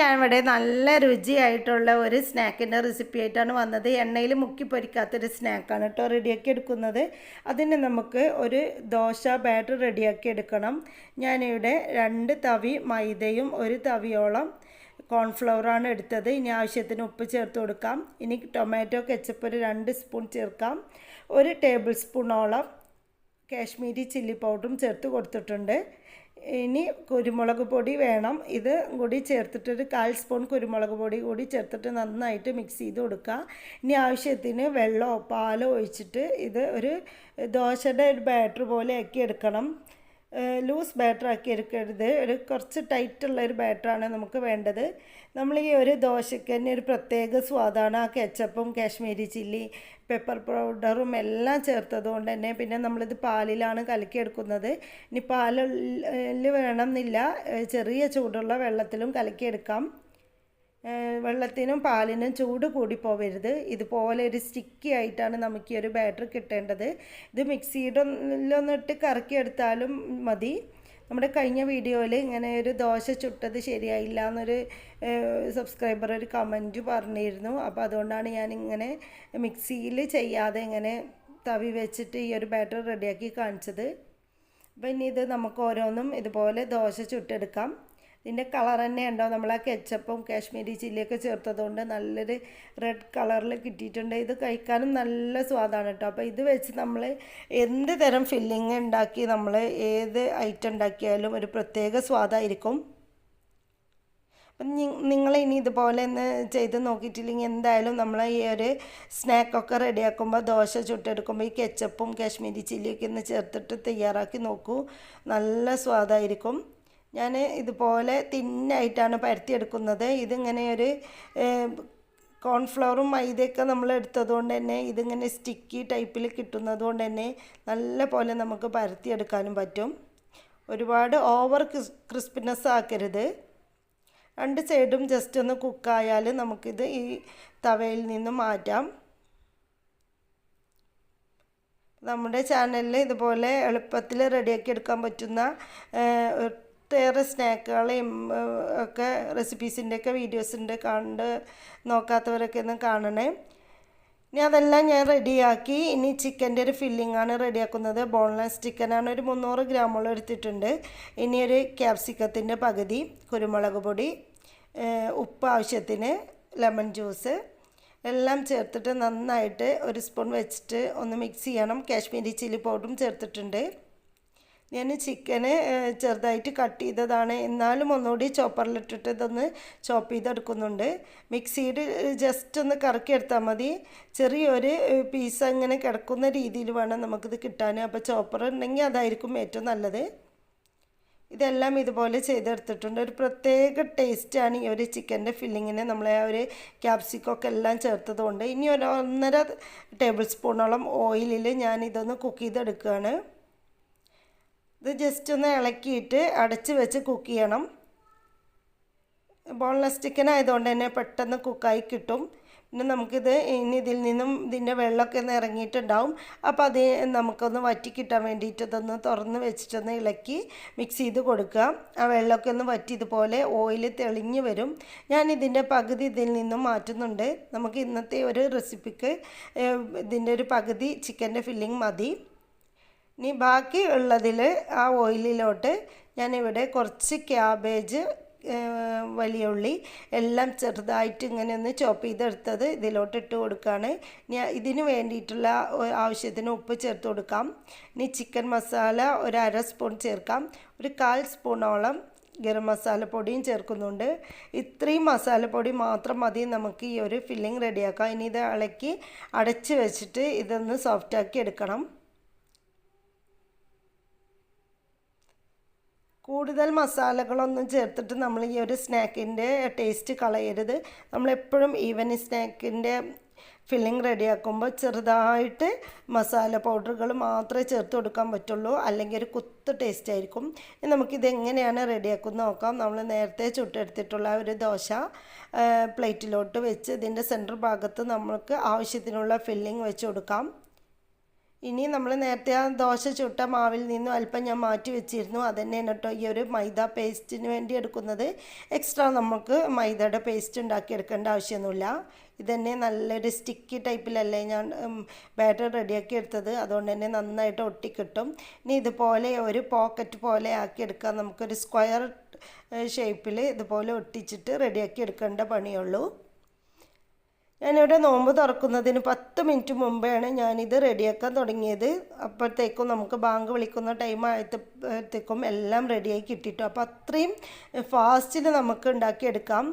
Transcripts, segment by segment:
ഞാൻ ഇവിടെ നല്ല രുചിയായിട്ടുള്ള ഒരു സ്നാക്കിന്റെ റെസിപ്പി ആയിട്ടാണ് വന്നത്. എണ്ണയിൽ മുക്കി പൊരിക്കാത്തൊരു സ്നാക്കാണ് കേട്ടോ റെഡിയാക്കി എടുക്കുന്നത്. അതിന് നമുക്ക് ഒരു ദോശ ബാറ്റർ റെഡിയാക്കി എടുക്കണം. ഞാനിവിടെ രണ്ട് തവി മൈദയും ഒരു തവിയോളം കോൺഫ്ലവറാണ് എടുത്തത്. ഇനി ആവശ്യത്തിന് ഉപ്പ് ചേർത്ത് കൊടുക്കാം. ഇനി ടൊമാറ്റോ കെച്ചപ്പ് ഒരു രണ്ട് സ്പൂൺ ചേർക്കാം. ഒരു ടേബിൾ സ്പൂണോളം കാശ്മീരി ചില്ലി പൗഡറും ചേർത്ത് കൊടുത്തിട്ടുണ്ട്. ഇനി കുരുമുളക് പൊടി വേണം. ഇത് കൂടി ചേർത്തിട്ടൊരു കാൽ സ്പൂൺ കുരുമുളക് പൊടി കൂടി ചേർത്തിട്ട് നന്നായിട്ട് മിക്സ് ചെയ്ത് കൊടുക്കുക. ഇനി ആവശ്യത്തിന് വെള്ളമോ പാലോ ഒഴിച്ചിട്ട് ഇത് ഒരു ദോശയുടെ ഒരു ബാറ്റർ പോലെ ആക്കി എടുക്കണം. ലൂസ് ബാറ്റർ ആക്കി എടുക്കരുത്. ഒരു കുറച്ച് ടൈറ്റുള്ള ഒരു ബാറ്ററാണ് നമുക്ക് വേണ്ടത്. നമ്മൾ ഈ ഒരു ദോശയ്ക്ക് തന്നെ ഒരു പ്രത്യേക സ്വാദാണ് ആ കെച്ചപ്പും കാശ്മീരി ചില്ലി പെപ്പർ പൗഡറും എല്ലാം ചേർത്തത് കൊണ്ട് തന്നെ പിന്നെ നമ്മളിത് പാലിലാണ് കലക്കിയെടുക്കുന്നത് ഇനി പാലിൽ വേണമെന്നില്ല. ചെറിയ ചൂടുള്ള വെള്ളത്തിലും കലക്കിയെടുക്കാം വെള്ളത്തിനും പാലിനും ചൂട് കൂടി പോവരുത് ഇതുപോലെ ഒരു സ്റ്റിക്കി ആയിട്ടാണ് നമുക്ക് ഈ ഒരു ബാറ്റർ കിട്ടേണ്ടത്. ഇത് മിക്സിയിലൊന്നിട്ട് കറക്കിയെടുത്താലും മതി. നമ്മുടെ കഴിഞ്ഞ വീഡിയോയിൽ ഇങ്ങനെ ഒരു ദോശ ചുട്ടത് ശരിയായില്ല എന്നൊരു സബ്സ്ക്രൈബർ ഒരു കമന്റ് പറഞ്ഞിരുന്നു. അപ്പോൾ അതുകൊണ്ടാണ് ഞാൻ ഇങ്ങനെ മിക്സിയിൽ ചെയ്യാതെ ഇങ്ങനെ തവി വെച്ചിട്ട് ഈ ഒരു ബാറ്റർ റെഡിയാക്കി കാണിച്ചത്. അപ്പം ഇനി ഇത് നമുക്ക് ഓരോന്നും ഇതുപോലെ ദോശ ചുട്ടെടുക്കാം. ഇതിന്റെ കളർ തന്നെ ഉണ്ടോ നമ്മൾ ആ കെച്ചപ്പും കാശ്മീരി ചില്ലിയൊക്കെ ചേർത്തതുകൊണ്ട് നല്ലൊരു റെഡ് കളറിൽ കിട്ടിയിട്ടുണ്ട്. ഇത് കഴിക്കാനും നല്ല സ്വാദാണ് കേട്ടോ. അപ്പോൾ ഇത് വെച്ച് നമ്മൾ എന്ത് തരം ഫില്ലിങ് ഉണ്ടാക്കി നമ്മൾ ഏത് ഐറ്റം ഉണ്ടാക്കിയാലും ഒരു പ്രത്യേക സ്വാദായിരിക്കും. അപ്പം നിങ്ങൾ ഇനി ഇതുപോലെ ഒന്ന് ചെയ്ത് നോക്കിയിട്ടില്ലെങ്കിൽ എന്തായാലും നമ്മൾ ഈ ഒരു സ്നാക്കൊക്കെ റെഡിയാക്കുമ്പോൾ ദോശ ചുട്ടെടുക്കുമ്പോൾ ഈ കെച്ചപ്പും കാശ്മീരി ചില്ലിയൊക്കെ ഒന്ന് ചേർത്തിട്ട് തയ്യാറാക്കി നോക്കൂ. നല്ല സ്വാദായിരിക്കും. ഞാൻ ഇതുപോലെ തിന്നായിട്ടാണ് പരത്തിയെടുക്കുന്നത്. ഇതിങ്ങനെ ഒരു കോൺഫ്ലവറും മൈദയൊക്കെ നമ്മൾ എടുത്തതുകൊണ്ട് തന്നെ ഇതിങ്ങനെ സ്റ്റിക്കി ടൈപ്പിൽ കിട്ടുന്നത് കൊണ്ട് തന്നെ നല്ല പോലെ നമുക്ക് പരത്തിയെടുക്കാനും പറ്റും. ഒരുപാട് ഓവർ ക്രിസ്പിനെസ് ആക്കരുത്. രണ്ട് സൈഡും ജസ്റ്റ് ഒന്ന് കുക്കായാൽ നമുക്കിത് ഈ തവയിൽ നിന്ന് മാറ്റാം. നമ്മുടെ ചാനലിൽ ഇതുപോലെ എളുപ്പത്തിൽ റെഡിയാക്കി എടുക്കാൻ പറ്റുന്ന ഒട്ടേറെ സ്നാക്കുകളെയും ഒക്കെ റെസിപ്പീസിന്റെയൊക്കെ വീഡിയോസിന്റെ കണ്ട് നോക്കാത്തവരൊക്കെ ഒന്ന് കാണണേ. ഇനി അതെല്ലാം ഞാൻ റെഡിയാക്കി. ഇനി ചിക്കന്റെ ഒരു ഫില്ലിംഗ് ആണ് റെഡിയാക്കുന്നത്. ബോൺലെസ് ചിക്കനാണ് ഒരു മുന്നൂറ് ഗ്രാമോളം എടുത്തിട്ടുണ്ട് ഇനി ഒരു ക്യാപ്സിക്കത്തിന്റെ പകുതി കുരുമുളക് പൊടി ഉപ്പ് ആവശ്യത്തിന് ലെമൺ ജ്യൂസ് എല്ലാം ചേർത്തിട്ട് നന്നായിട്ട് ഒരു സ്പൂൺ വെച്ചിട്ട് ഒന്ന് മിക്സ് ചെയ്യണം. കാശ്മീരി ചില്ലി പൗഡറും ചേർത്തിട്ടുണ്ട്. ഞാൻ ചിക്കന് ചെറുതായിട്ട് കട്ട് ചെയ്തതാണ്. എന്നാലും ഒന്നുകൂടി ചോപ്പറിലിട്ടിട്ട് ഇതൊന്ന് ചോപ്പ് ചെയ്തെടുക്കുന്നുണ്ട്. മിക്സിയിൽ ജസ്റ്റ് ഒന്ന് കറക്കി എടുത്താൽ മതി. ചെറിയൊരു പീസ് അങ്ങനെ കിടക്കുന്ന രീതിയിൽ വേണം നമുക്കിത് കിട്ടാൻ. അപ്പോൾ ചോപ്പർ ഉണ്ടെങ്കിൽ അതായിരിക്കും ഏറ്റവും നല്ലത്. ഇതെല്ലാം ഇതുപോലെ ചെയ്തെടുത്തിട്ടുണ്ട്. ഒരു പ്രത്യേക ടേസ്റ്റാണ് ഈ ഒരു ചിക്കന്റെ ഫില്ലിങ്ങിന്. നമ്മളെ ആ ഒരു ക്യാപ്സിക്കൊക്കെ എല്ലാം ചേർത്തതുകൊണ്ട്. ഇനി ഒരു ഒന്നര ടേബിൾ സ്പൂണോളം ഓയിലിൽ ഞാൻ ഇതൊന്ന് കുക്ക് ചെയ്തെടുക്കുകയാണ്. ഇത് ജസ്റ്റ് ഒന്ന് ഇളക്കിയിട്ട് അടച്ച് വെച്ച് കുക്ക് ചെയ്യണം. ബോൺലെസ് ചിക്കൻ ആയതുകൊണ്ട് തന്നെ പെട്ടെന്ന് കുക്കായി കിട്ടും. പിന്നെ നമുക്കിത് ഇനി ഇതിൽ നിന്നും ഇതിന്റെ വെള്ളമൊക്കെ ഒന്ന് ഇറങ്ങിയിട്ടുണ്ടാവും. അപ്പോൾ അത് നമുക്കൊന്ന് വറ്റി കിട്ടാൻ വേണ്ടിയിട്ട് ഇതൊന്ന് തുറന്ന് വെച്ചിട്ടൊന്ന് ഇളക്കി മിക്സ് ചെയ്ത് കൊടുക്കുക. ആ വെള്ളമൊക്കെ ഒന്ന് വറ്റി ഇതുപോലെ ഓയിൽ തെളിഞ്ഞ് വരും. ഞാൻ ഇതിന്റെ പകുതി ഇതിൽ നിന്നും മാറ്റുന്നുണ്ട്. നമുക്ക് ഇന്നത്തെ ഒരു റെസിപ്പിക്ക് ഇതിന്റെ ഒരു പകുതി ചിക്കന്റെ ഫില്ലിംഗ് മതി. ഇനി ബാക്കി ഉള്ളതിൽ ആ ഓയിലിലോട്ട് ഞാനിവിടെ കുറച്ച് ക്യാബേജ് വലിയ ഉള്ളി എല്ലാം ചെറുതായിട്ട് ഇങ്ങനെ ഒന്ന് ചോപ്പ് ചെയ്തെടുത്തത് ഇതിലോട്ട് ഇട്ട് കൊടുക്കുകയാണ്. ഇനി ഇതിന് വേണ്ടിയിട്ടുള്ള ആവശ്യത്തിന് ഉപ്പ് ചേർത്ത് കൊടുക്കാം. ഇനി ചിക്കൻ മസാല ഒരു അര സ്പൂൺ ചേർക്കാം. ഒരു കാൽ സ്പൂണോളം ഗരം മസാലപ്പൊടിയും ചേർക്കുന്നുണ്ട്. ഇത്രയും മസാലപ്പൊടി മാത്രം മതി നമുക്ക് ഈ ഒരു ഫില്ലിംഗ് റെഡിയാക്കാം. ഇനി ഇത് ഇളക്കി അടച്ച് വെച്ചിട്ട് ഇതൊന്ന് സോഫ്റ്റാക്കി എടുക്കണം. കൂടുതൽ മസാലകളൊന്നും ചേർത്തിട്ട് നമ്മൾ ഈ ഒരു സ്നാക്കിന്റെ ടേസ്റ്റ് കളയരുത്. നമ്മളെപ്പോഴും ഈവൻ സ്നാക്കിന്റെ ഫില്ലിംഗ് റെഡിയാക്കുമ്പോൾ ചെറുതായിട്ട് മസാല പൗഡറുകൾ മാത്രമേ ചേർത്ത് കൊടുക്കാൻ പറ്റുള്ളൂ. അല്ലെങ്കിൽ ഒരു കുത്ത് ടേസ്റ്റ് ആയിരിക്കും. നമുക്കിത് എങ്ങനെയാണ് റെഡിയാക്കുന്നത് നോക്കാം. നമ്മൾ നേരത്തെ ചുട്ടെടുത്തിട്ടുള്ള ഒരു ദോശ പ്ലേറ്റിലോട്ട് വെച്ച് ഇതിന്റെ സെന്റർ ഭാഗത്ത് നമുക്ക് ആവശ്യത്തിനുള്ള ഫില്ലിംഗ് വെച്ച് കൊടുക്കാം. ഇനി നമ്മൾ നേരത്തെ ആ ദോശ ചുട്ട മാവിൽ നിന്നും അല്പം ഞാൻ മാറ്റി വെച്ചിരുന്നു. അത് തന്നെയാണ് കേട്ടോ ഈ ഒരു മൈദ പേസ്റ്റിന് വേണ്ടി എടുക്കുന്നത്. എക്സ്ട്രാ നമുക്ക് മൈദയുടെ പേസ്റ്റ് ഉണ്ടാക്കിയെടുക്കേണ്ട ആവശ്യമൊന്നുമില്ല. ഇത് തന്നെ നല്ലൊരു സ്റ്റിക്കി ടൈപ്പിലല്ലേ ഞാൻ ബാറ്റർ റെഡിയാക്കി എടുത്തത്. അതുകൊണ്ട് തന്നെ നന്നായിട്ട് ഒട്ടിക്കിട്ടും. ഇനി ഇതുപോലെ ഒരു പോക്കറ്റ് പോലെ ആക്കി എടുക്കാം. നമുക്കൊരു സ്ക്വയർ ഷേപ്പിൽ ഇതുപോലെ ഒട്ടിച്ചിട്ട് റെഡിയാക്കി എടുക്കേണ്ട പണിയുള്ളൂ. ഞാനിവിടെ നോമ്പ് തുറക്കുന്നതിന് പത്ത് മിനിറ്റ് മുമ്പാണ് ഞാനിത് റെഡിയാക്കാൻ തുടങ്ങിയത്. അപ്പോഴത്തേക്കും നമുക്ക് ബാങ്ക് വിളിക്കുന്ന ടൈം ആയപ്പോഴത്തേക്കും എല്ലാം റെഡിയായി കിട്ടിയിട്ടു അപ്പോൾ അത്രയും ഫാസ്റ്റിൽ നമുക്ക് ഉണ്ടാക്കിയെടുക്കാം.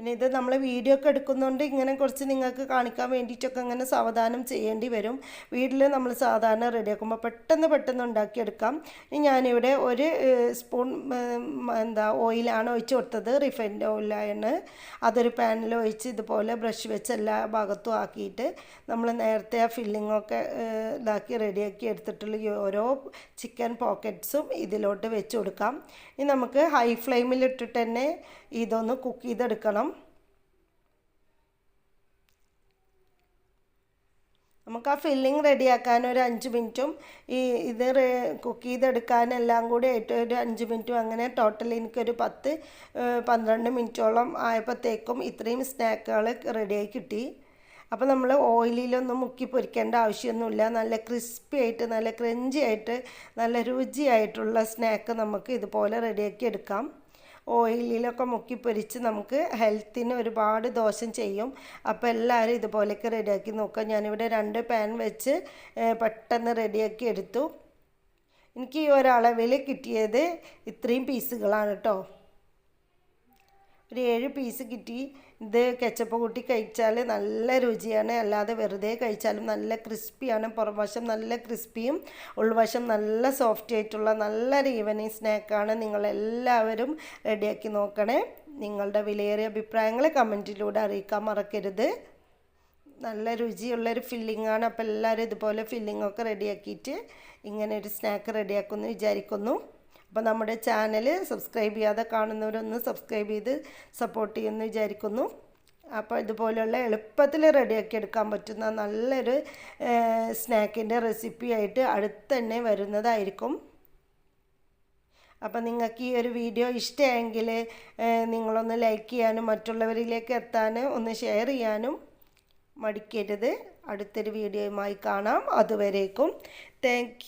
പിന്നെ ഇത് നമ്മൾ വീഡിയോ ഒക്കെ എടുക്കുന്നതുകൊണ്ട് ഇങ്ങനെ കുറച്ച് നിങ്ങൾക്ക് കാണിക്കാൻ വേണ്ടിയിട്ടൊക്കെ അങ്ങനെ സാവധാനം ചെയ്യേണ്ടി വരും. വീട്ടിൽ നമ്മൾ സാധാരണ റെഡിയാക്കുമ്പോൾ പെട്ടെന്ന് പെട്ടെന്ന് ഉണ്ടാക്കിയെടുക്കാം. ഇനി ഞാനിവിടെ ഒരു സ്പൂൺ എന്താ ഓയിലാണ് ഒഴിച്ച് കൊടുത്തത്. റിഫൈൻഡ് ഓയിലാണ് അതൊരു പാനിൽ ഒഴിച്ച് ഇതുപോലെ ബ്രഷ് വെച്ച് എല്ലാ ഭാഗത്തും ആക്കിയിട്ട് നമ്മൾ നേരത്തെ ആ ഫില്ലിങ്ങൊക്കെ ഇതാക്കി റെഡിയാക്കി എടുത്തിട്ടുള്ള ഓരോ ചിക്കൻ പോക്കറ്റ്സും ഇതിലോട്ട് വെച്ച് കൊടുക്കാം. ഇനി നമുക്ക് ഹൈ ഫ്ലെയിമിലിട്ടിട്ട് തന്നെ ഇതൊന്ന് കുക്ക് ചെയ്തെടുക്കണം. നമുക്ക് ആ ഫില്ലിങ് റെഡിയാക്കാൻ ഒരു അഞ്ച് മിനിറ്റും ഈ ഇത് കുക്ക് ചെയ്തെടുക്കാൻ എല്ലാം കൂടി ആയിട്ട് ഒരു അഞ്ച് മിനിറ്റും അങ്ങനെ ടോട്ടൽ എനിക്കൊരു പത്ത് പന്ത്രണ്ട് മിനിറ്റോളം ആയപ്പോഴത്തേക്കും ഇത്രയും സ്നാക്കുകൾ റെഡിയായി കിട്ടി. അപ്പോൾ നമ്മൾ ഓയിലിലൊന്നും മുക്കി പൊരിക്കേണ്ട ആവശ്യമൊന്നുമില്ല. നല്ല ക്രിസ്പി ആയിട്ട് നല്ല ക്രഞ്ചി ആയിട്ട് നല്ല രുചിയായിട്ടുള്ള സ്നാക്ക് നമുക്ക് ഇതുപോലെ റെഡിയാക്കി എടുക്കാം. ഓയിലിലൊക്കെ മുക്കി പൊരിച്ച് നമുക്ക് ഹെൽത്തിന് ഒരുപാട് ദോഷം ചെയ്യും. അപ്പോൾ എല്ലാവരും ഇതുപോലെയൊക്കെ റെഡിയാക്കി നോക്കാം ഞാനിവിടെ രണ്ട് പാൻ വെച്ച് പെട്ടെന്ന് റെഡിയാക്കി എടുത്തു. എനിക്ക് ഈ ഒരളവിൽ കിട്ടിയത് ഇത്രയും പീസുകളാണ് കേട്ടോ. ഒരു ഏഴ് പീസ് കിട്ടി. ഇത് കെച്ചപ്പ് കൂട്ടി കഴിച്ചാൽ നല്ല രുചിയാണ്. അല്ലാതെ വെറുതെ കഴിച്ചാലും നല്ല ക്രിസ്പിയാണ് പുറംവശം നല്ല ക്രിസ്പിയും ഉൾവശം നല്ല സോഫ്റ്റ് ആയിട്ടുള്ള നല്ലൊരു ഈവനിങ് സ്നാക്കാണ് നിങ്ങളെല്ലാവരും റെഡിയാക്കി നോക്കണേ. നിങ്ങളുടെ വിലയേറിയ അഭിപ്രായങ്ങൾ കമന്റിലൂടെ അറിയിക്കാൻ മറക്കരുത്. നല്ല രുചിയുള്ളൊരു ഫില്ലിങ്ങാണ് അപ്പോൾ എല്ലാവരും ഇതുപോലെ ഫില്ലിങ്ങൊക്കെ റെഡിയാക്കിയിട്ട് ഇങ്ങനെ ഒരു സ്നാക്ക് റെഡിയാക്കുമെന്ന് വിചാരിക്കുന്നു. അപ്പോൾ നമ്മുടെ ചാനൽ സബ്സ്ക്രൈബ് ചെയ്യാതെ കാണുന്നവരൊന്ന് സബ്സ്ക്രൈബ് ചെയ്ത് സപ്പോർട്ട് ചെയ്യുമെന്ന് വിചാരിക്കുന്നു. അപ്പോൾ ഇതുപോലെയുള്ള എളുപ്പത്തിൽ റെഡിയാക്കി എടുക്കാൻ പറ്റുന്ന നല്ലൊരു സ്നാക്കിന്റെ റെസിപ്പി ആയിട്ട് അടുത്ത് തന്നെ വരുന്നതായിരിക്കും. അപ്പോൾ നിങ്ങൾക്ക് ഈ ഒരു വീഡിയോ ഇഷ്ടമെങ്കിൽ നിങ്ങളൊന്ന് ലൈക്ക് ചെയ്യാനും മറ്റുള്ളവരിലേക്ക് എത്താനും ഒന്ന് ഷെയർ ചെയ്യാനും മടിക്കരുത്. അടുത്തൊരു വീഡിയോയുമായി കാണാം. അതുവരേക്കും. താങ്ക്